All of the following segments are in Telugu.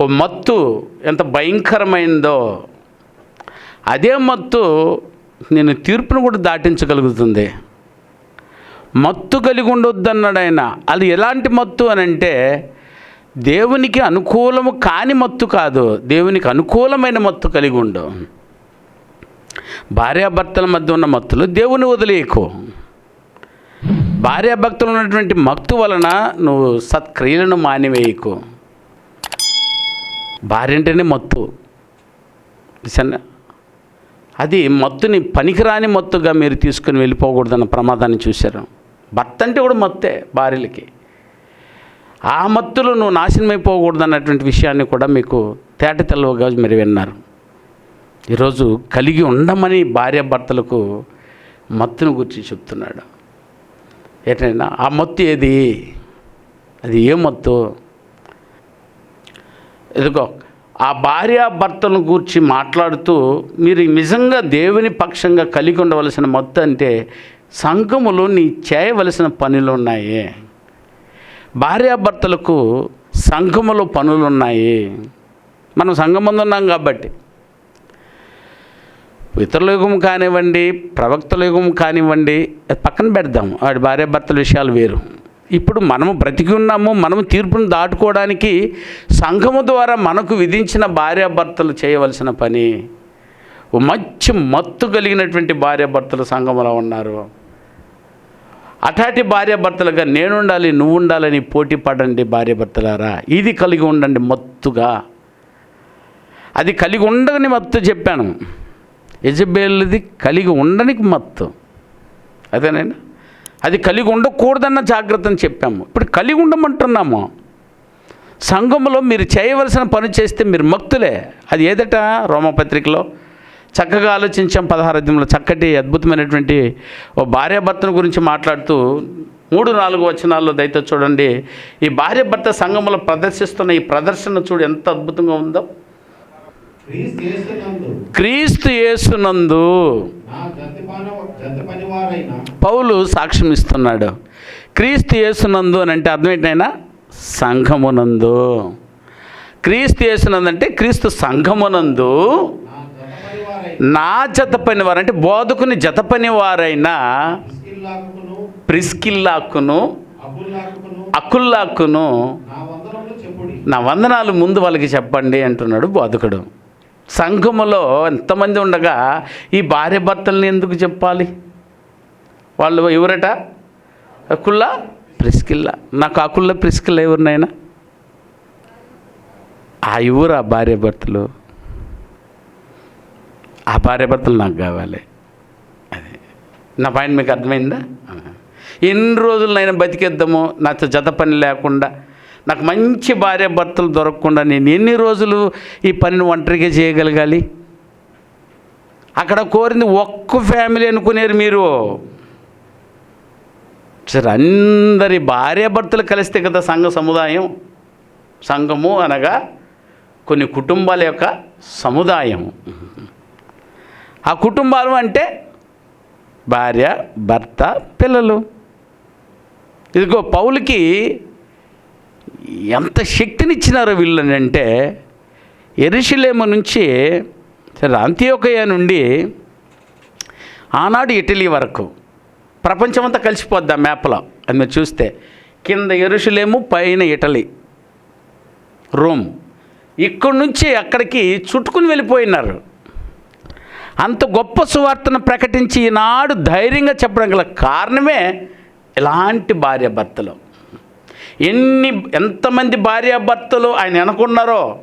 ఓ మత్తు ఎంత భయంకరమైందో అదే మత్తు నేను తీర్పును కూడా దాటించగలుగుతుంది. మత్తు కలిగి ఉండొద్దన్నాడు ఆయన. అది ఎలాంటి మత్తు అని అంటే దేవునికి అనుకూలము కాని మత్తు కాదు. దేవునికి అనుకూలమైన మత్తు కలిగి ఉండు. భార్యాభర్తల మధ్య ఉన్న మత్తులు దేవుని వదిలేయకు. భార్యాభక్తులు ఉన్నటువంటి మత్తు వలన నువ్వు సత్క్రియలను మానివేయకు. భార్య అంటేనే మత్తు. సన్న అది మత్తుని పనికిరాని మత్తుగా మీరు తీసుకుని వెళ్ళిపోకూడదన్న ప్రమాదాన్ని చూశారు. భర్త అంటే కూడా మత్తే భార్యలకి. ఆ మత్తులు నువ్వు నాశనమైపోకూడదు అన్నటువంటి విషయాన్ని కూడా మీకు తేట తెల్లవగా మీరు విన్నారు. ఈరోజు కలిగి ఉండమని భార్య భర్తలకు మత్తును గురించి చెప్తున్నాడు. ఏంటైనా ఆ మత్తు ఏది? అది ఏ మత్తు? ఇదిగో ఆ భార్యాభర్తను గూర్చి మాట్లాడుతూ మీరు నిజంగా దేవుని పక్షంగా కలిగి ఉండవలసిన మొత్తం అంటే సంఘములో నీ చేయవలసిన పనులు ఉన్నాయి భార్యాభర్తలకు సంఘములో పనులు ఉన్నాయి మనం సంఘం ఉన్నాం కాబట్టి. ఇతరుల యుగం కానివ్వండి ప్రవక్తల యుగం కానివ్వండి పక్కన పెడదాం. వాడి భార్యాభర్తల విషయాలు వేరు. ఇప్పుడు మనము బ్రతికి ఉన్నాము మనము తీర్పును దాటుకోవడానికి సంఘము ద్వారా మనకు విధించిన భార్యాభర్తలు చేయవలసిన పని. మంచి మత్తు కలిగినటువంటి భార్యాభర్తలు సంఘములో ఉన్నారు. అటాటి భార్యాభర్తలుగా నేను ఉండాలి నువ్వు ఉండాలని పోటీ పడండి భార్యాభర్తలారా. ఇది కలిగి ఉండండి మత్తుగా. అది కలిగి ఉండని మత్తు చెప్పాను. యజబేలుది కలిగి ఉండనికి మత్తు. అదేనండి? అది కలిగి ఉండకూడదన్న జాగ్రత్తని చెప్పాము. ఇప్పుడు కలిగి ఉండమంటున్నాము. సంఘంలో మీరు చేయవలసిన పని చేస్తే మీరు మక్తులే. అది ఏదట? రోమపత్రికలో. చక్కగా ఆలోచించాం పదహారు అధ్యాయంలో. చక్కటి అద్భుతమైనటువంటి ఓ భార్యాభర్తను గురించి మాట్లాడుతూ మూడు నాలుగు వచనాల్లో దయతో చూడండి. ఈ భార్యాభర్త సంఘంలో ప్రదర్శిస్తున్న ఈ ప్రదర్శన చూడు ఎంత అద్భుతంగా ఉందో. క్రీస్తు యేసునందు. పని పౌలు సాక్ష్యం ఇస్తున్నాడు. క్రీస్తు యేసునందు అని అంటే అర్థం ఏంటైనా సంఘమునందు. క్రీస్తు యేసునందు అంటే క్రీస్తు సంఘమునందు. నా జత పనివారైన నా జత పనివారు అంటే బోధకుని జత పనివారైన ఇస్కిల్లాకును ప్రిస్కిల్లాకును అకుల్లాకును నా వందనాలు ముందు వాళ్ళకి చెప్పండి అంటున్నాడు బోధకుడు. సంఘములో ఎంతమంది ఉండగా ఈ భార్య భర్తల్ని ఎందుకు చెప్పాలి? వాళ్ళు ఎవరట? అకుల్లా ప్రిస్కిల్ల నాకు అకుల్ల ప్రిస్కిల్ల ఎవరినైనా ఆ ఎవరు ఆ భార్య భర్తలు? ఆ భార్య భర్తలు నాకు కావాలి. అది. నా పాయింట్ మీకు అర్థమైందా? ఎన్ని రోజులనైనా బతికేద్దాము నాతో జత పని లేకుండా నాకు మంచి భార్య భర్తలు దొరకకుండా నేను ఎన్ని రోజులు ఈ పనిని ఒంటరిగా చేయగలగాలి? అక్కడ కోరింది ఒక్క ఫ్యామిలీ అనుకునేరు మీరు. సరే అందరి భార్య భర్తలు కలిస్తే కదా సంఘ సముదాయం? సంఘము అనగా కొన్ని కుటుంబాల యొక్క సముదాయం. ఆ కుటుంబాలు అంటే భార్య భర్త పిల్లలు. ఇదిగో పౌలకి ఎంత శక్తినిచ్చినారో వీళ్ళని అంటే ఎరుషులేము నుంచి సరే అంత్యోకయ నుండి ఆనాడు ఇటలీ వరకు ప్రపంచమంతా కలిసిపోద్ది ఆ మ్యాప్లో. అది మీరు చూస్తే కింద ఎరుషులేము పైన ఇటలీ రోమ్. ఇక్కడి నుంచి అక్కడికి చుట్టుకుని వెళ్ళిపోయినారు. అంత గొప్ప సువార్తను ప్రకటించి ఈనాడు ధైర్యంగా చెప్పడం గల కారణమే ఇలాంటి భార్యాభర్తలు. ఎన్ని ఎంతమంది భార్యాభర్తలు ఆయన అనుకున్నారో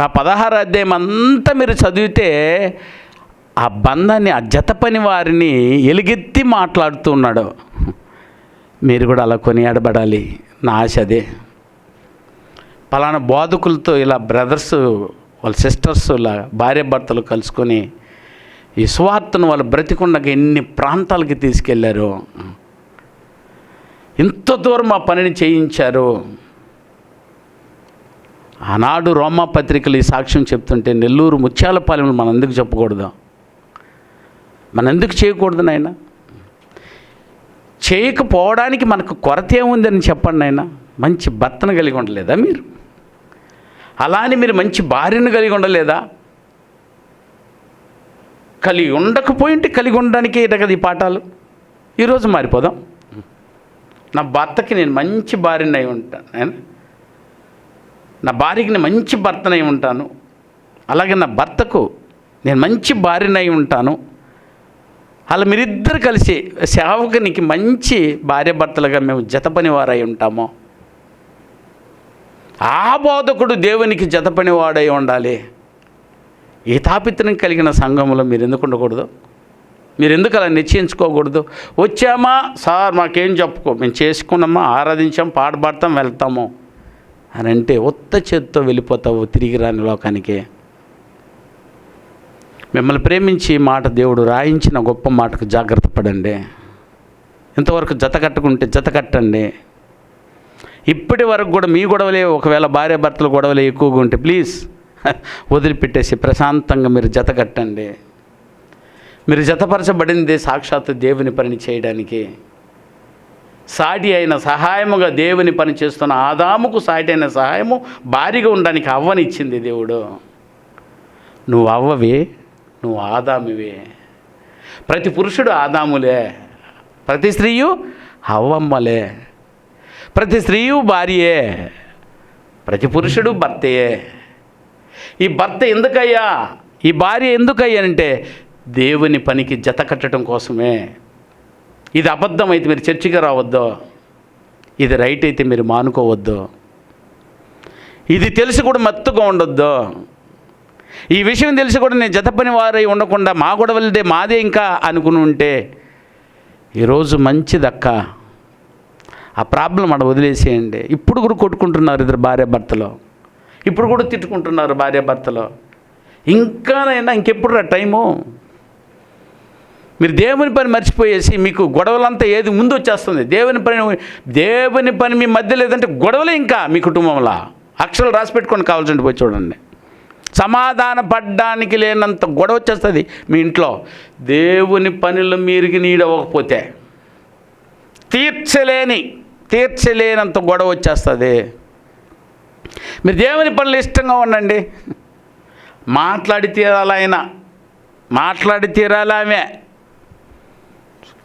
ఆ పదహారు అధ్యాయం అంతా మీరు చదివితే ఆ బంధాన్ని ఆ జత పని వారిని ఎలుగెత్తి మాట్లాడుతున్నాడు మీరు కూడా అలా కొనియాడబడాలి. నా ఆశ అదే. పలానా బోధకులతో ఇలా బ్రదర్స్ వాళ్ళ సిస్టర్స్ ఇలా భార్యాభర్తలు కలుసుకొని ఈ సువార్తను వాళ్ళు బ్రతికుండగా ఎన్ని ప్రాంతాలకి తీసుకెళ్ళారు. ఇంత దూరం ఆ పనిని చేయించారు. ఆనాడు రోమా పత్రికలు ఈ సాక్ష్యం చెప్తుంటే నెల్లూరు ముత్యాలపాలెం మనం ఎందుకు చెప్పకూడదు? మనం ఎందుకు చేయకూడదు నాయన? చేయకపోవడానికి మనకు కొరత ఏముందని చెప్పండి నాయన? మంచి భర్తను కలిగి ఉండలేదా మీరు? అలా అని మీరు మంచి భార్యను కలిగి ఉండలేదా? కలిగి ఉండకపోయింటే కలిగి ఉండడానికి ఏంట కదా ఈ పాఠాలు. ఈరోజు మారిపోదాం. నా భర్తకి నేను మంచి భార్యని అయి ఉంటాను నేను నా భార్యకి నేను మంచి భర్తనై ఉంటాను. అలాగే నా భర్తకు నేను మంచి భార్యనై ఉంటాను. అలా మీరిద్దరు కలిసి సేవకునికి మంచి భార్య భర్తలుగా మేము జతపనివారై ఉంటాము. ఆ బోధకుడు దేవునికి జతపనివాడై ఉండాలి. ఈ తాపిత్రం కలిగిన సంఘంలో మీరు ఎందుకు ఉండకూడదు? మీరు ఎందుకు అలా నిశ్చయించుకోకూడదు? వచ్చామా? సార్ మాకేం చెప్పుకో. మేము చేసుకున్నామా? ఆరాధించాం పాట పాడతాం వెళ్తాము. అని అంటే ఉత్త చేత్తో వెళ్ళిపోతావు తిరిగి రాని లోకానికి. మిమ్మల్ని ప్రేమించి మాట దేవుడు రాయించిన గొప్ప మాటకు జాగ్రత్త పడండి. ఇంతవరకు జత కట్టుకుంటే జత కట్టండి. ఇప్పటి వరకు కూడా మీ గొడవలే ఒకవేళ భార్య భర్తల గొడవలే ఎక్కువగా ఉంటే ప్లీజ్ వదిలిపెట్టేసి ప్రశాంతంగా మీరు జత కట్టండి. మీరు జతపరచబడింది సాక్షాత్తు దేవుని పని చేయడానికి. సాటి అయిన సహాయముగా దేవుని పని చేస్తున్న ఆదాముకు సాటి అయిన సహాయము భారీగా ఉండడానికి అవ్వనిచ్చింది దేవుడు. నువ్వు అవ్వవి నువ్వు ఆదామివే. ప్రతి పురుషుడు ఆదాములే ప్రతి స్త్రీయు అవ్వమ్మలే. ప్రతి స్త్రీయు భార్యే ప్రతి పురుషుడు భర్తయే. ఈ భర్త ఎందుకయ్యా? ఈ భార్య ఎందుకయ్యా అంటే దేవుని పనికి జత కట్టడం కోసమే. ఇది అబద్ధం అయితే మీరు చర్చికి రావద్దు? ఇది రైట్ అయితే మీరు మానుకోవద్దు? ఇది తెలిసి కూడా మత్తుగా ఉండొద్దు? ఈ విషయం తెలిసి కూడా నేను జత పని వారై ఉండకుండా మా గొడవలదే మాదే ఇంకా అనుకుని ఉంటే ఈరోజు మంచిదక్క. ఆ ప్రాబ్లం అక్కడ వదిలేసేయండి. ఇప్పుడు కూడా కొట్టుకుంటున్నారు ఇద్దరు భార్య భర్తలో. ఇప్పుడు కూడా తిట్టుకుంటున్నారు భార్య భర్తలో. ఇంకానైనా ఇంకెప్పుడు రా టైము? మీరు దేవుని పని మర్చిపోయేసి మీకు గొడవలంతా ఏది ముందు వచ్చేస్తుంది దేవుని పని దేవుని పని మీ మధ్య లేదంటే గొడవలే ఇంకా మీ కుటుంబంలో. అక్షరాలు రాసి పెట్టుకొని కావాల్సి పోయి చూడండి. సమాధాన పడ్డానికి లేనంత గొడవ వచ్చేస్తుంది మీ ఇంట్లో. దేవుని పనులు మీరుకి నీడవకపోతే తీర్చలేని తీర్చలేనంత గొడవ వచ్చేస్తుంది. మీరు దేవుని పనులు ఇష్టంగా ఉండండి. మాట్లాడి తీరాలైనా మాట్లాడి తీరాలి ఆమె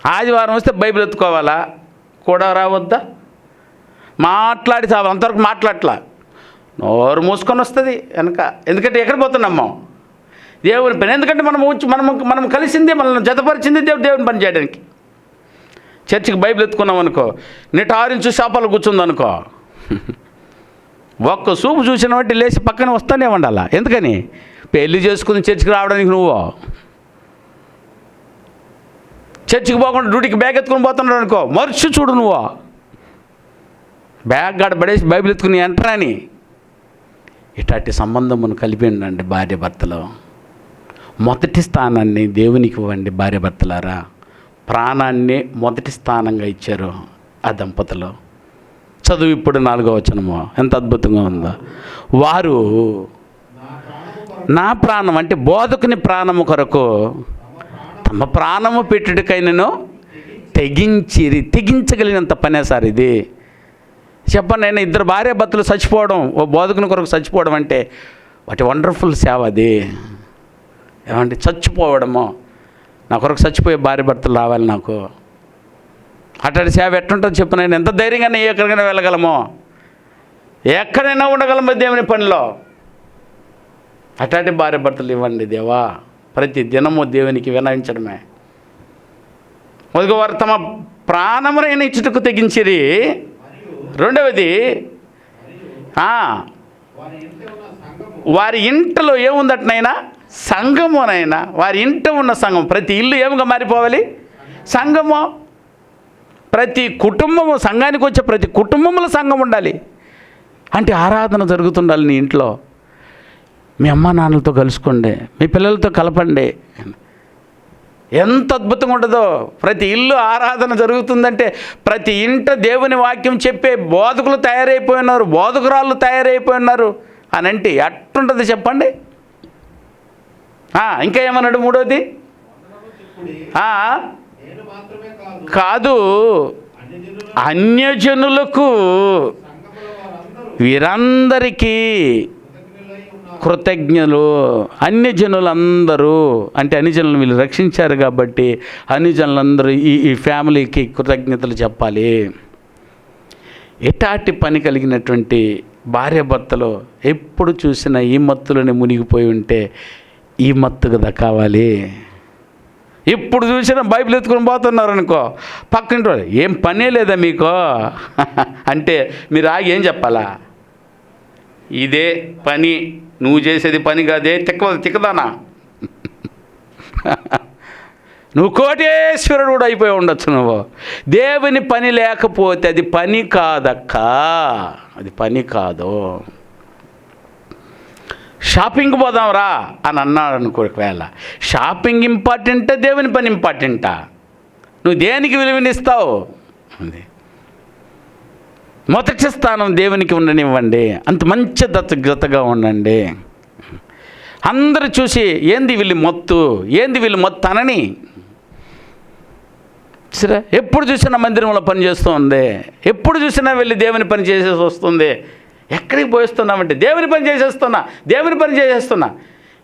ఆదివారం వస్తే బైబిల్ ఎత్తుకోవాలా? కూడా రావద్దా? మాట్లాడి చావాలి అంతవరకు మాట్లాడలా నోరు మూసుకొని వస్తుంది వెనక. ఎందుకంటే ఎక్కడ పోతున్నామ్మా దేవుని పని. ఎందుకంటే మనం ఉంచి మనం మనం కలిసిందే మనల్ని జతపరిచింది దేవుడు దేవుని పని చేయడానికి. చర్చికి బైబిల్ ఎత్తుకున్నాం అనుకో నిటారించు చేపలు కూర్చుంది కూర్చుందనుకో ఒక్క చూపు చూసిన బట్టి లేచి పక్కన వస్తానే ఉండాలా? ఎందుకని? పెళ్ళి చేసుకుని చర్చికి రావడానికి నువ్వు. చర్చికి పోకుండా డ్యూటీకి బ్యాగ్ ఎత్తుకుని పోతున్నాడు అనుకో మర్చి చూడు నువ్వు. బ్యాగ్ గాడ పడేసి బైబిల్ ఎత్తుకుని ఎంటరాని ఇట్లాంటి సంబంధమును కలిపి ఉండండి భార్య భర్తలో. మొదటి స్థానాన్ని దేవునికి ఇవ్వండి భార్య భర్తలారా. ప్రాణాన్ని మొదటి స్థానంగా ఇచ్చారు ఆ దంపతులు. చదువు ఇప్పుడు నాలుగో వచనము. ఎంత అద్భుతంగా ఉందో. వారు నా నా ప్రాణం అంటే బోధకుని ప్రాణము కొరకు తమ ప్రాణము పెట్టుడికైనను తెగించిరి తెగించగలిగినంత పనే సార్ ఇది. చెప్పండి నేను ఇద్దరు భార్య భర్తలు చచ్చిపోవడం ఓ బోధకుని కొరకు చచ్చిపోవడం అంటే వాటి వండర్ఫుల్ సేవ అది. ఏమంటే చచ్చిపోవడము. నా కొరకు చచ్చిపోయే భార్య భర్తలు రావాలి నాకు. అట్లాంటి సేవ ఎట్టుంటుందో చెప్పు నేను ఎంత ధైర్యంగా ఎక్కడికైనా వెళ్ళగలమో? ఎక్కడైనా ఉండగలమో దేవుని పనిలో. అట్లాంటి భార్య భర్తలు ఇవ్వండి దేవా. ప్రతి దినము దేవునికి వినయించడమే. మొదటి వారు తమ ప్రాణమురైన ఇచ్చుటకు తెగించిరి. రెండవది వారి ఇంట్లో వారి ఇంటలో ఏముందటనైనా సంఘమునైనా వారి ఇంట ఉన్న సంఘం ప్రతి ఇల్లు ఏముగా మారిపోవాలి? సంఘము. ప్రతి కుటుంబము సంఘానికి వచ్చే ప్రతి కుటుంబంలో సంఘం ఉండాలి. అంటే ఆరాధన జరుగుతుండాలి నీ ఇంట్లో. మీ అమ్మ నాన్నలతో కలుసుకోండి మీ పిల్లలతో కలపండి. ఎంత అద్భుతంగా ఉంటుందో ప్రతి ఇల్లు ఆరాధన జరుగుతుందంటే ప్రతి ఇంట దేవుని వాక్యం చెప్పే బోధకులు తయారైపోయి ఉన్నారు బోధకురాళ్ళు తయారైపోయినారు అని అంటే ఎట్టుంటుంది చెప్పండి? ఇంకా ఏమన్నాడు మూడోది? కాదు అన్యజనులకు వీరందరికీ కృతజ్ఞులు. అన్ని జనులందరూ అంటే అన్ని జనులు వీళ్ళు రక్షించారు కాబట్టి అన్ని జనులందరూ ఈ ఈ ఫ్యామిలీకి కృతజ్ఞతలు చెప్పాలి. ఎటాటి పని కలిగినటువంటి భార్యాభర్తలు ఎప్పుడు చూసినా ఈ మత్తులోనే మునిగిపోయి ఉంటే ఈ మత్తు కదా కావాలి. ఎప్పుడు చూసినా బైబిల్ ఎత్తుకుని పోతున్నారు అనుకో పక్కింటి ఏం పనే లేదా మీకు? అంటే మీరు ఆగి ఏం చెప్పాలా? ఇదే పని నువ్వు చేసేది పని కాదే తిక్క తిక్కదానా? నువ్వు కోటేశ్వరుడు కూడా అయిపోయి ఉండొచ్చు నువ్వు. దేవుని పని లేకపోతే అది పని కాదక్క. అది పని కాదు. షాపింగ్ పోదాం రా అని అన్నాడు అనుకో ఒకవేళ. షాపింగ్ ఇంపార్టెంటా దేవుని పని ఇంపార్టెంటా? నువ్వు దేనికి విలువనిస్తావు? అది. మొదటి స్థానం దేవునికి ఉండనివ్వండి. అంత మంచి దత్తగతగా ఉండండి. అందరూ చూసి ఏంది వీళ్ళు మొత్తు? ఏంది వీళ్ళు మొత్తు అనని? సరే ఎప్పుడు చూసినా మందిరంలో పని చేస్తూ ఉంది ఎప్పుడు చూసినా వెళ్ళి దేవుని పని చేసేసి వస్తుంది. ఎక్కడికి పోయిస్తున్నామంటే దేవుని పని చేసేస్తున్నా దేవుని పని చేసేస్తున్నా.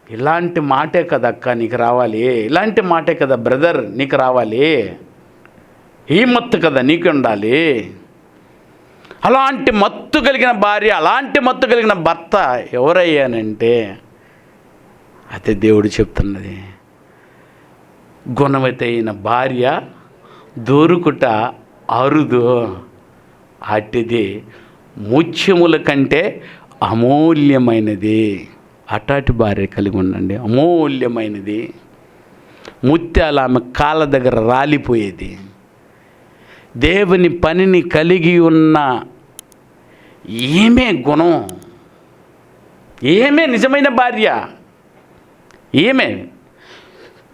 ఇలాంటి మాటే కదా అక్క నీకు రావాలి. ఇలాంటి మాటే కదా బ్రదర్ నీకు రావాలి. ఈ మత్తు కదా నీకు ఉండాలి. అలాంటి మత్తు కలిగిన భార్య అలాంటి మత్తు కలిగిన భర్త ఎవరయ్యానంటే అదే దేవుడు చెప్తున్నది. గుణవతి అయిన భార్య దోరుకుట అరుదు. అటిది ముత్యముల కంటే అమూల్యమైనది. అటాటి భార్య కలిగి ఉండండి. అమూల్యమైనది. ముత్యాలు ఆమె కాళ్ళ దగ్గర రాలిపోయేది. దేవుని పనిని కలిగి ఉన్న ఏమే గుణం? ఏమే నిజమైన భార్య? ఏమే?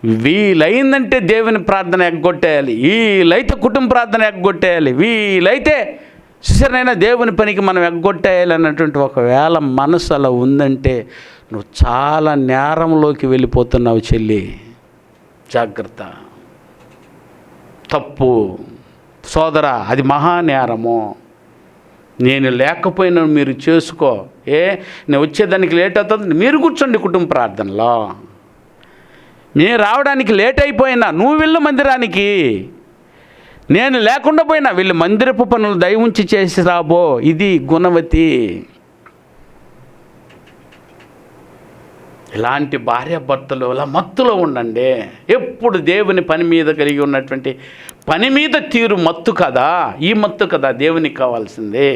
వీలైందంటే దేవుని ప్రార్థన ఎగ్గొట్టేయాలి. వీలైతే కుటుంబ ప్రార్థన ఎగ్గొట్టేయాలి. వీలైతే చూసారైనా దేవుని పనికి మనం ఎగ్గొట్టేయాలి అన్నటువంటి ఒకవేళ మనసు అలా ఉందంటే నువ్వు చాలా నేరంలోకి వెళ్ళిపోతున్నావు చెల్లి. జాగ్రత్త. తప్పు. సోదర అది మహానేరము నేను లేకపోయినా మీరు చేసుకో. ఏ? నేను వచ్చేదానికి లేట్ అవుతుంది. మీరు కూర్చోండి కుటుంబ ప్రార్థనలో. నేను రావడానికి లేట్ అయిపోయినా నువ్వు వెళ్ళు మందిరానికి. నేను లేకుండా పోయినా వీళ్ళు మందిరపు పనులు దయ ఉంచి చేసి రాబో. ఇది గుణవతి. ఇలాంటి భార్యాభర్తలు ఇలా మత్తులో ఉండండి. ఎప్పుడు దేవుని పని మీద కలిగి ఉన్నటువంటి పని మీద తీరు మత్తు కదా ఈ మత్తు కదా దేవునికి కావాల్సిందే.